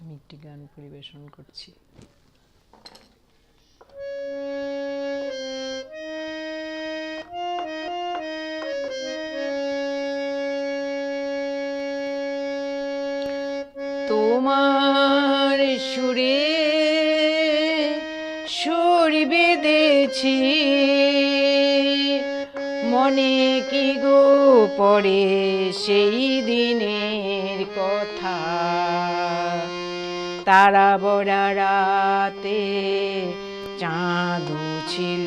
আমি একটি গান পরিবেশন করছি। তোমার সুরে সুর বেঁধেছি। মনে কি গো পড়ে সেই দিনের কথা? তারা বড়া রাতে চাঁদ ছিল।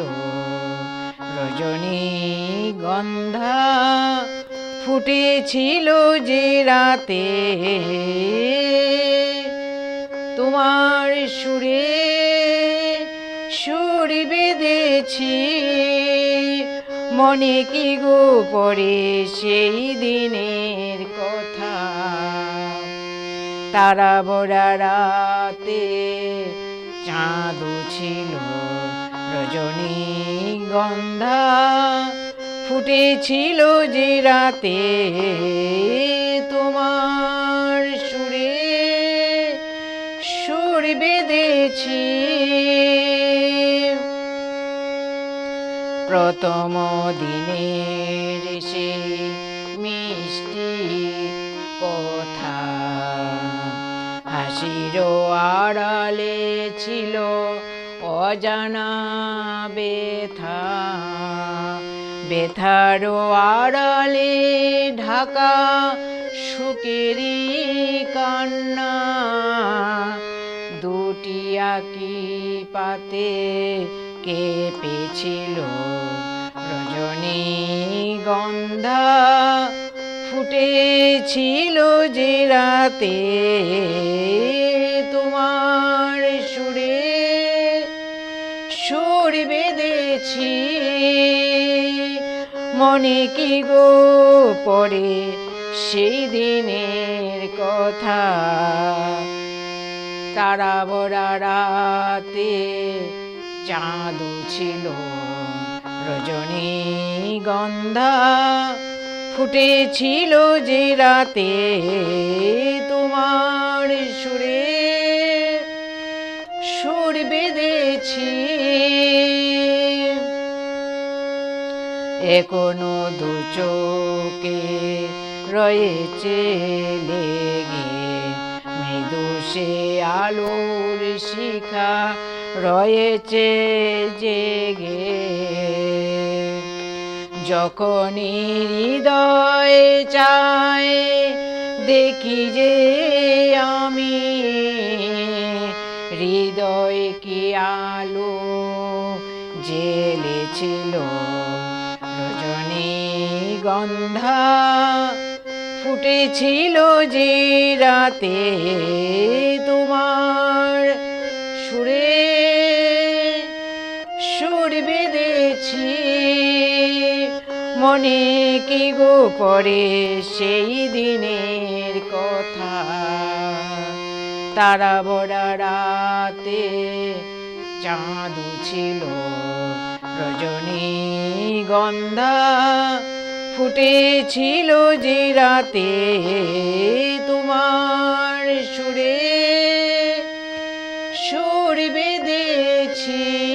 রজনী গন্ধা ফুটেছিল যে রাতে। তোমার সুরে সুর বেঁধেছি। মনে কি গো পরে সেই দিনের কথা? তারা বড়া রাতে চাঁদ ছিল। রজনী গন্ধা ফুটেছিল যে রাতে। তোমার সুরে সুর বেঁধেছি। প্রথম দিনের সে মিষ্টি কথা। হাসির আড়ালে ছিল অজানা বেথা বেথার আড়ালে ঢাকা সুকেরি কান্না। দুটি আকি পাতে কেঁপেছিল রজনী গন্ধা। ফুটেছিল যে রাতে। মনে কি গো পড়ে সেই দিনের কথা? তারা বড়া রাতে চাঁদ ছিল রজনী গন্ধা। ফুটেছিল যে রাতে তোমার সুরে। সুর বেঁধেছি এখনও দু চোখে রয়েছে লেগে। মৃদু সে আলোর শিখা রয়েছে জেগে। যখনই হৃদয় চায়, দেখি যে আমি। হৃদয় কি আলো জেলেছিল? গন্ধা ফুটেছিল যে রাতে তোমার সুরে। সুর বেঁধেছি। মনে কি গো পড়ে সেই দিনের কথা? তারা বড়া রাতে চাঁদ ছিল রজনী গন্ধা ফুটেছিল যে রাতে তোমার সুরে সুর বেঁধেছি।